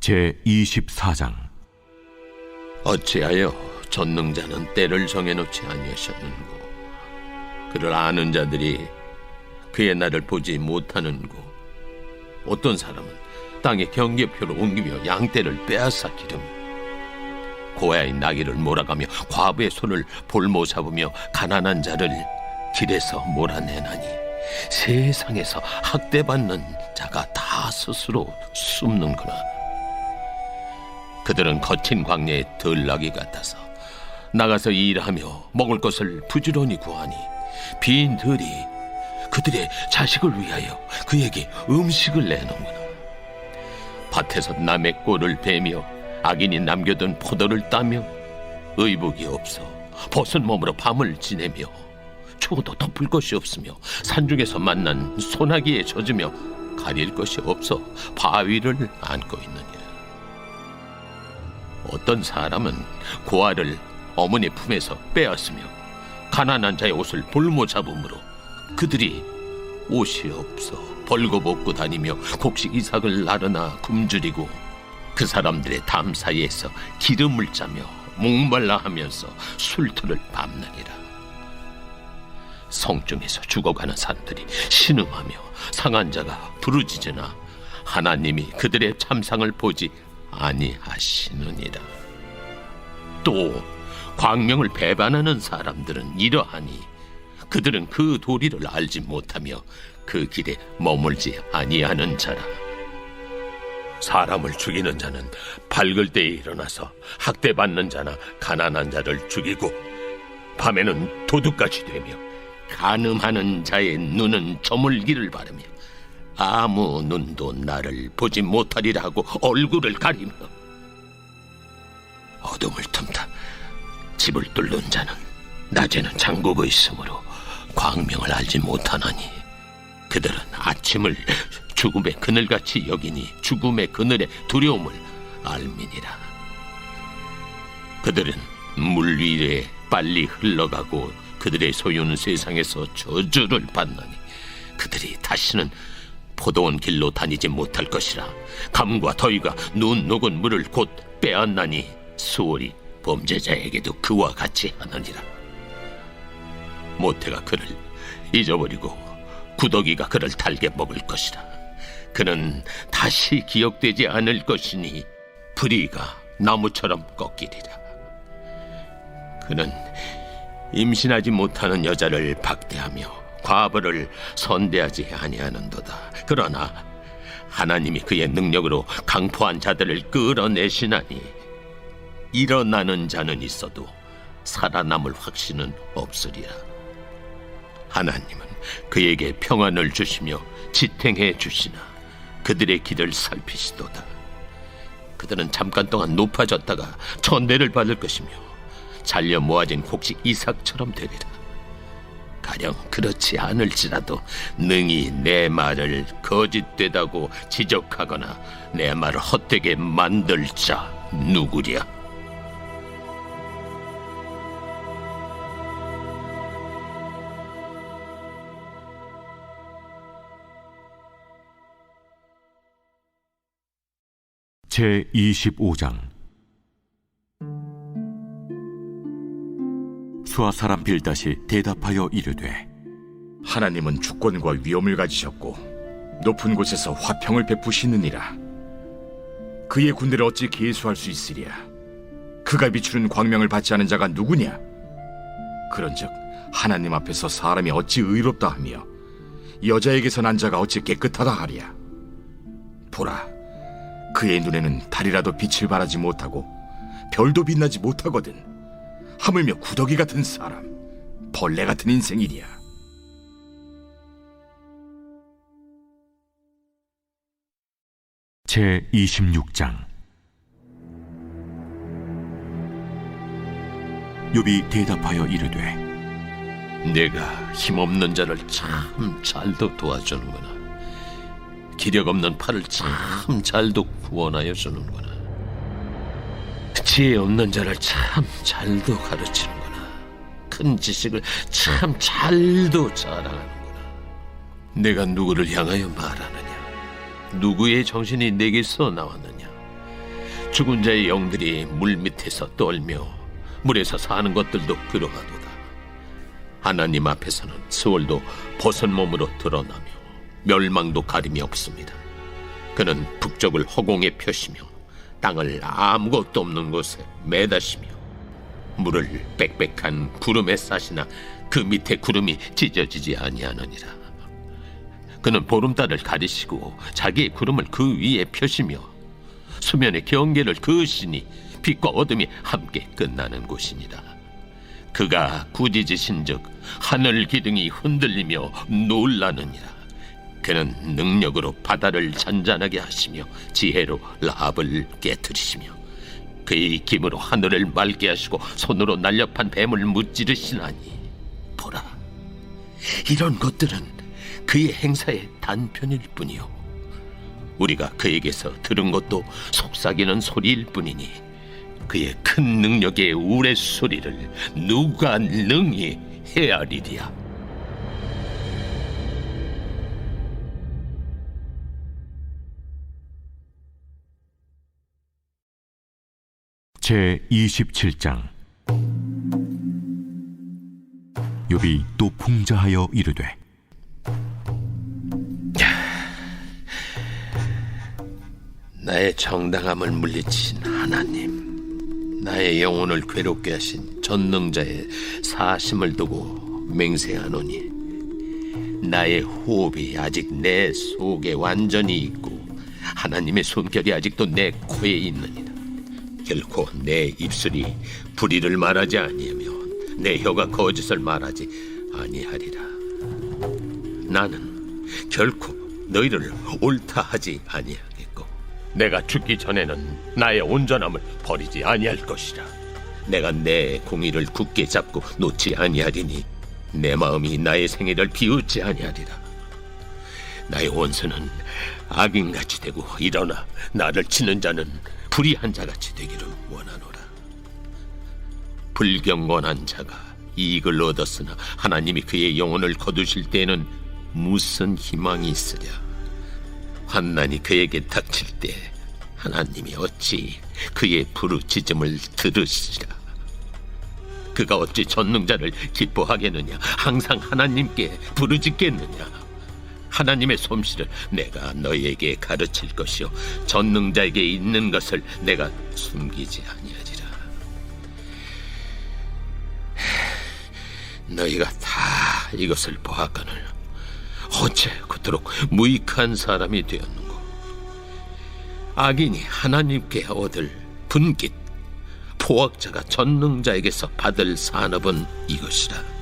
제 24장. 어찌하여 전능자는 때를 정해놓지 아니하셨는고? 그를 아는 자들이 그의 날을 보지 못하는고? 어떤 사람은 땅의 경계표를 옮기며 양떼를 빼앗아 기르며 고아의 나귀를 몰아가며 과부의 손을 볼모 잡으며 가난한 자를 길에서 몰아내나니 세상에서 학대받는 자가 다 스스로 숨는구나 그들은 거친 광야의 들나귀 같아서 나가서 일하며 먹을 것을 부지런히 구하니 빈 들이 그들의 자식을 위하여 그에게 음식을 내놓는구나 밭에서 남의 꼴을 베며 악인이 남겨둔 포도를 따며 의복이 없어 벗은 몸으로 밤을 지내며 추워도 덮을 것이 없으며 산중에서 만난 소나기에 젖으며 가릴 것이 없어 바위를 안고 있느니라 어떤 사람은 고아를 어머니 품에서 빼앗으며 가난한 자의 옷을 볼모 잡음으로 그들이 옷이 없어 벌거벗고 다니며 곡식 이삭을 나르나 굶주리고 그 사람들의 담 사이에서 기름을 짜며 목말라 하면서 술틀을 밟느니라. 성중에서 죽어가는 사람들이 신음하며 상한 자가 부르짖으나 하나님이 그들의 참상을 보지 아니하시느니라. 또 광명을 배반하는 사람들은 이러하니 그들은 그 도리를 알지 못하며 그 길에 머물지 아니하는 자라. 사람을 죽이는 자는 밝을 때에 일어나서 학대받는 자나 가난한 자를 죽이고 밤에는 도둑같이 되며 간음하는 자의 눈은 저물기를 바르며 아무 눈도 나를 보지 못하리라 하고 얼굴을 가리며 어둠을 틈타 집을 뚫는 자는 낮에는 잠그고 있으므로 광명을 알지 못하나니 그들은 아침을 죽음의 그늘같이 여기니 죽음의 그늘의 두려움을 알미니라. 그들은 물 위에 빨리 흘러가고 그들의 소유는 세상에서 저주를 받나니 그들이 다시는 포도원 길로 다니지 못할 것이라. 감과 더위가 눈 녹은 물을 곧 빼앗나니 수월이 범죄자에게도 그와 같이 하느니라. 모태가 그를 잊어버리고 구더기가 그를 달게 먹을 것이라. 그는 다시 기억되지 않을 것이니 불의가 나무처럼 꺾이리라. 그는 임신하지 못하는 여자를 박대하며 과부를 선대하지 아니하는도다. 그러나 하나님이 그의 능력으로 강포한 자들을 끌어내시나니 일어나는 자는 있어도 살아남을 확신은 없으리라. 하나님은 그에게 평안을 주시며 지탱해 주시나 그들의 길을 살피시도다. 그들은 잠깐 동안 높아졌다가 천대를 받을 것이며 잘려 모아진 곡식 이삭처럼 되리라. 가령 그렇지 않을지라도 능히 내 말을 거짓되다고 지적하거나 내 말을 헛되게 만들 자 누구랴? 제 25장 수아 사람 빌닷이 대답하여 이르되 하나님은 주권과 위엄을 가지셨고 높은 곳에서 화평을 베푸시느니라. 그의 군대를 어찌 계수할 수 있으랴? 그가 비추는 광명을 받지 않은 자가 누구냐? 그런즉 하나님 앞에서 사람이 어찌 의롭다 하며 여자에게서 난 자가 어찌 깨끗하다 하랴? 보라, 그의 눈에는 달이라도 빛을 발하지 못하고 별도 빛나지 못하거든. 하물며 구더기 같은 사람, 벌레 같은 인생이랴. 제 26장 욥이 대답하여 이르되 내가 힘없는 자를 참 잘도 도와주는구나. 기력 없는 팔을 참 잘도 구원하여 주는구나. 지혜 없는 자를 참 잘도 가르치는구나. 큰 지식을 참 잘도 자랑하는구나. 내가 누구를 향하여 말하느냐? 누구의 정신이 내게서 나왔느냐? 죽은 자의 영들이 물 밑에서 떨며 물에서 사는 것들도 그러하도다. 하나님 앞에서는 스월도 벗은 몸으로 드러나며 멸망도 가림이 없습니다. 그는 북쪽을 허공에 펴시며 땅을 아무것도 없는 곳에 매다시며 물을 빽빽한 구름에 싸시나 그 밑에 구름이 찢어지지 아니하느니라. 그는 보름달을 가리시고 자기의 구름을 그 위에 펴시며 수면의 경계를 그으시니 빛과 어둠이 함께 끝나는 곳이니라. 그가 꾸짖으신즉 하늘 기둥이 흔들리며 놀라느니라. 그는 능력으로 바다를 잔잔하게 하시며 지혜로 라합을 깨뜨리시며 그의 힘으로 하늘을 맑게 하시고 손으로 날렵한 뱀을 무찌르시나니. 보라 이런 것들은 그의 행사의 단편일 뿐이요 우리가 그에게서 들은 것도 속삭이는 소리일 뿐이니 그의 큰 능력의 우레소리를 누가 능히 헤아리리 제 27장 욥이 또 풍자하여 이르되 나의 정당함을 물리친 하나님, 나의 영혼을 괴롭게 하신 전능자의 사심을 두고 맹세하노니, 나의 호흡이 아직 내 속에 완전히 있고, 하나님의 손결이 아직도 내 코에 있느니라. 결코 내 입술이 불의를 말하지 아니하며, 내 혀가 거짓을 말하지 아니하리라. 나는 결코 너희를 옳다 하지 아니하겠고 내가 죽기 전에는 나의 온전함을 버리지 아니할 것이라 내가 내 공의를 굳게 잡고 놓지 아니하리니 내 마음이 나의 생애를 비웃지 아니하리라 나의 원수는 악인같이 되고 일어나 나를 치는 자는 불의한 자같이 되기를 원하노라. 불경건한 자가 이익을 얻었으나 하나님이 그의 영혼을 거두실 때에는 무슨 희망이 있으랴? 환난이 그에게 닥칠 때 하나님이 어찌 그의 부르짖음을 들으시랴? 그가 어찌 전능자를 기뻐하겠느냐? 항상 하나님께 부르짖겠느냐 하나님의 솜씨를 내가 너희에게 가르칠 것이요. 전능자에게 있는 것을 내가 숨기지 아니하리라. 너희가 다 이것을 보았거늘 어째 그토록 무익한 사람이 되었는고. 악인이 하나님께 얻을 분깃 포악자가 전능자에게서 받을 산업은 이것이라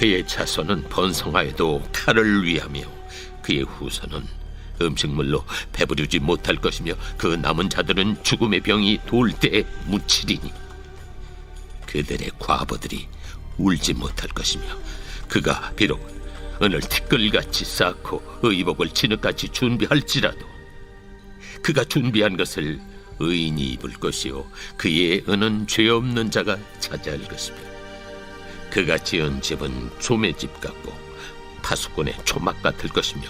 그의 자손은 번성하여도 칼을 위하며 그의 후손은 음식물로 배부르지 못할 것이며 그 남은 자들은 죽음의 병이 돌 때에 묻히리니 그들의 과부들이 울지 못할 것이며 그가 비록 은을 티끌같이 쌓고 의복을 진흙같이 준비할지라도 그가 준비한 것을 의인이 입을 것이요 그의 은은 죄 없는 자가 차지할 것이며 그가 지은 집은 조매집 같고 파수꾼의 초막 같을 것이며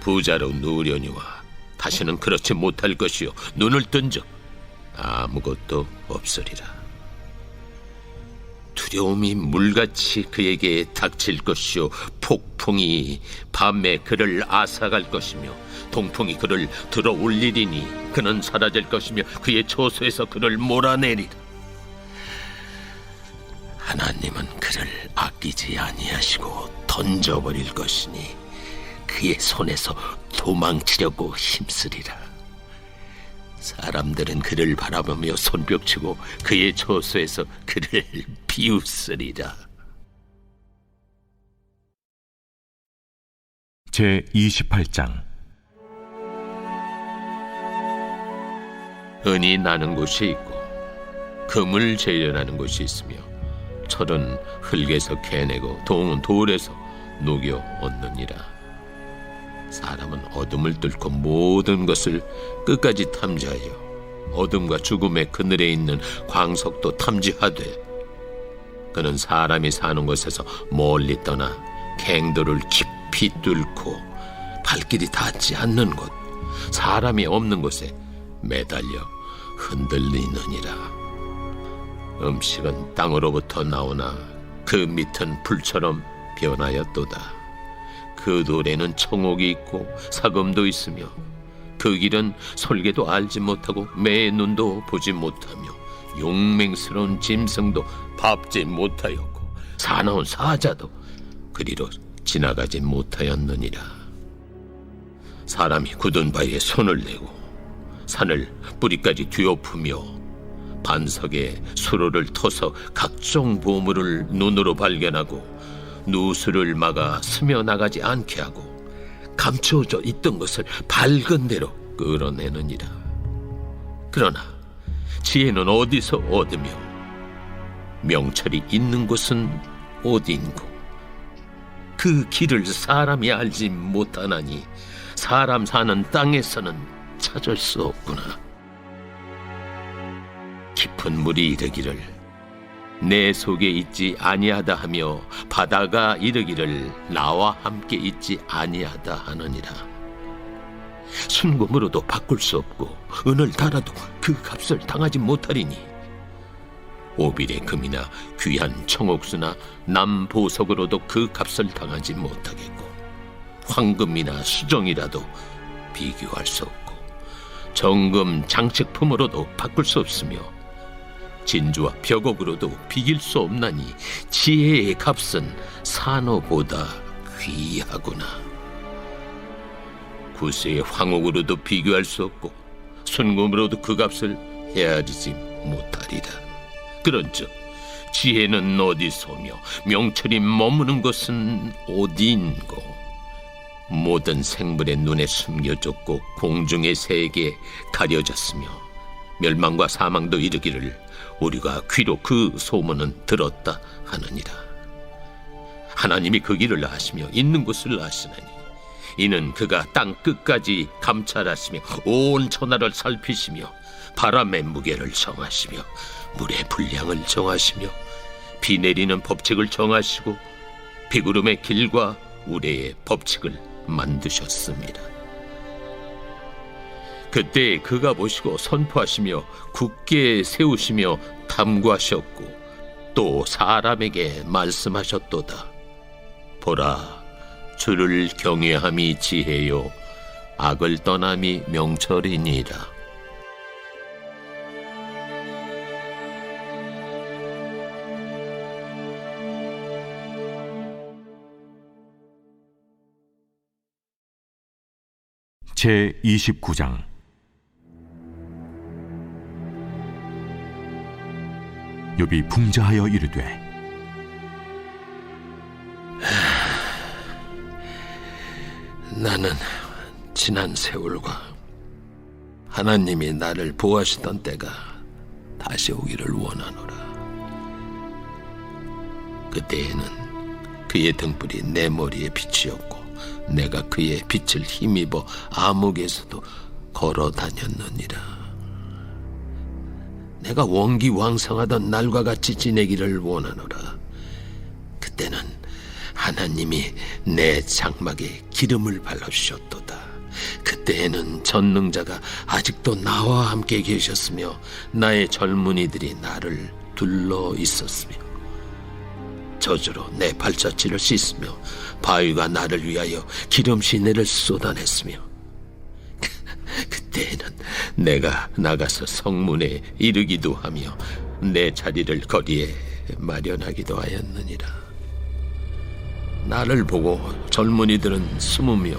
부자로 누려니와 다시는 그렇지 못할 것이요. 눈을 뜬적 아무것도 없으리라. 두려움이 물같이 그에게 닥칠 것이요. 폭풍이 밤에 그를 앗아갈 것이며 동풍이 그를 들어 올리리니 그는 사라질 것이며 그의 처소에서 그를 몰아내리라 하나님은 그를 아끼지 아니하시고 던져버릴 것이니 그의 손에서 도망치려고 힘쓰리라 사람들은 그를 바라보며 손뼉치고 그의 처소에서 그를 비웃으리라. 제 28장 은이 나는 곳이 있고 금을 재련하는 곳이 있으며 철은 흙에서 캐내고 동은 돌에서 녹여 얻느니라. 사람은 어둠을 뚫고 모든 것을 끝까지 탐지하여 어둠과 죽음의 그늘에 있는 광석도 탐지하되 그는 사람이 사는 곳에서 멀리 떠나 갱도를 깊이 뚫고 발길이 닿지 않는 곳 사람이 없는 곳에 매달려 흔들리느니라. 음식은 땅으로부터 나오나 그 밑은 불처럼 변하였도다. 그 돌에는 청옥이 있고 사금도 있으며 그 길은 설계도 알지 못하고 매의 눈도 보지 못하며 용맹스러운 짐승도 밟지 못하였고 사나운 사자도 그리로 지나가지 못하였느니라. 사람이 굳은 바위에 손을 내고 산을 뿌리까지 뒤엎으며 반석에 수로를 터서 각종 보물을 눈으로 발견하고 누수를 막아 스며 나가지 않게 하고 감추어져 있던 것을 밝은 대로 끌어내느니라. 그러나 지혜는 어디서 얻으며 명철이 있는 곳은 어디인고 그 길을 사람이 알지 못하나니 사람 사는 땅에서는 찾을 수 없구나. 깊은 물이 이르기를 내 속에 있지 아니하다 하며 바다가 이르기를 나와 함께 있지 아니하다 하느니라. 순금으로도 바꿀 수 없고 은을 달아도 그 값을 당하지 못하리니 오빌의 금이나 귀한 청옥수나 남보석으로도 그 값을 당하지 못하겠고 황금이나 수정이라도 비교할 수 없고 정금 장식품으로도 바꿀 수 없으며 진주와 벽옥으로도 비길 수 없나니 지혜의 값은 산호보다 귀하구나. 구세의 황옥으로도 비교할 수 없고 순금으로도 그 값을 헤아리지 못하리라. 그런즉 지혜는 어디서며 명철이 머무는 것은 어디인고 모든 생물의 눈에 숨겨졌고 공중의 새에게 가려졌으며 멸망과 사망도 이르기를 우리가 귀로 그 소문은 들었다 하느니라 하나님이 그 길을 아시며 있는 곳을 아시나니 이는 그가 땅 끝까지 감찰하시며 온 천하를 살피시며 바람의 무게를 정하시며 물의 분량을 정하시며 비 내리는 법칙을 정하시고 비구름의 길과 우레의 법칙을 만드셨습니다. 그때 그가 보시고 선포하시며 굳게 세우시며 탐구하셨고 또 사람에게 말씀하셨도다. 보라, 주를 경외함이 지혜요, 악을 떠남이 명철이니라. 제 29장 욥이 풍자하여 이르되 나는 지난 세월과 하나님이 나를 보호하시던 때가 다시 오기를 원하노라. 그때에는 그의 등불이 내 머리에 빛이었고 내가 그의 빛을 힘입어 암흑에서도 걸어 다녔느니라. 내가 원기왕성하던 날과 같이 지내기를 원하노라. 그때는 하나님이 내 장막에 기름을 발라주셨도다. 그때에는 전능자가 아직도 나와 함께 계셨으며 나의 젊은이들이 나를 둘러 있었으며 저주로 내 발자취를 씻으며 바위가 나를 위하여 기름 시내를 쏟아냈으며 그 때에는 내가 나가서 성문에 이르기도 하며 내 자리를 거리에 마련하기도 하였느니라. 나를 보고 젊은이들은 숨으며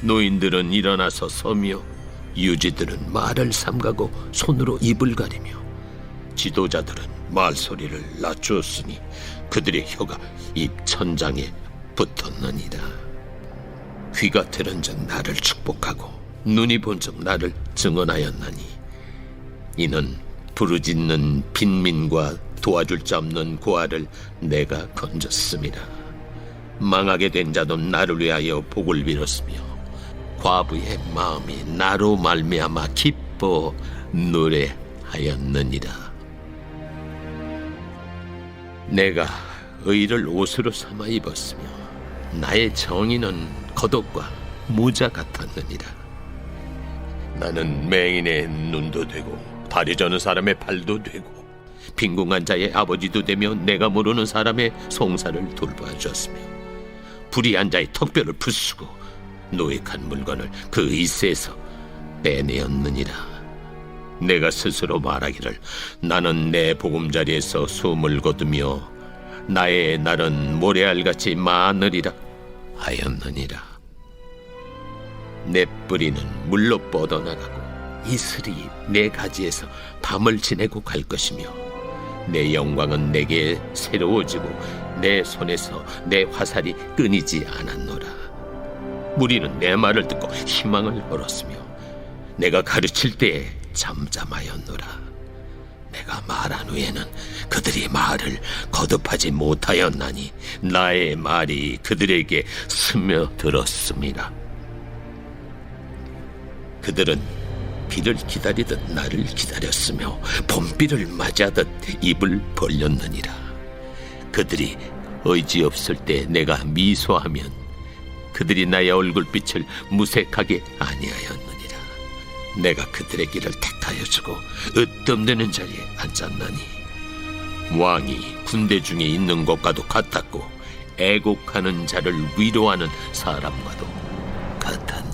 노인들은 일어나서 서며 유지들은 말을 삼가고 손으로 입을 가리며 지도자들은 말소리를 낮추었으니 그들의 혀가 입 천장에 붙었느니라 귀가 들은 즉 나를 축복하고 눈이 본즉 나를 증언하였나니 이는 부르짖는 빈민과 도와줄 자 없는 고아를 내가 건졌습니다. 망하게 된 자도 나를 위하여 복을 빌었으며 과부의 마음이 나로 말미암아 기뻐 노래하였느니라. 내가 의를 옷으로 삼아 입었으며 나의 정의는 겉옷과 모자 같았느니라. 나는 맹인의 눈도 되고 발이 저는 사람의 발도 되고 빈궁한 자의 아버지도 되며 내가 모르는 사람의 송사를 돌봐 주었으며 불의한 자의 턱뼈를 부수고 노획한 물건을 그 이세에서 빼내었느니라. 내가 스스로 말하기를 나는 내 보금자리에서 숨을 거두며 나의 날은 모래알같이 많으리라 하였느니라 내 뿌리는 물로 뻗어나가고 이슬이 내 가지에서 밤을 지내고 갈 것이며 내 영광은 내게 새로워지고 내 손에서 내 화살이 끊이지 않았노라. 무리는 내 말을 듣고 희망을 걸었으며 내가 가르칠 때에 잠잠하였노라. 내가 말한 후에는 그들이 말을 거듭하지 못하였나니 나의 말이 그들에게 스며들었습니다 그들은 비를 기다리듯 나를 기다렸으며 봄비를 맞이하듯 입을 벌렸느니라. 그들이 의지 없을 때 내가 미소하면 그들이 나의 얼굴빛을 무색하게 아니하였느니라. 내가 그들의 길을 택하여 주고 으뜸되는 자리에 앉았나니 왕이 군대 중에 있는 것과도 같았고 애곡하는 자를 위로하는 사람과도 같았느니라.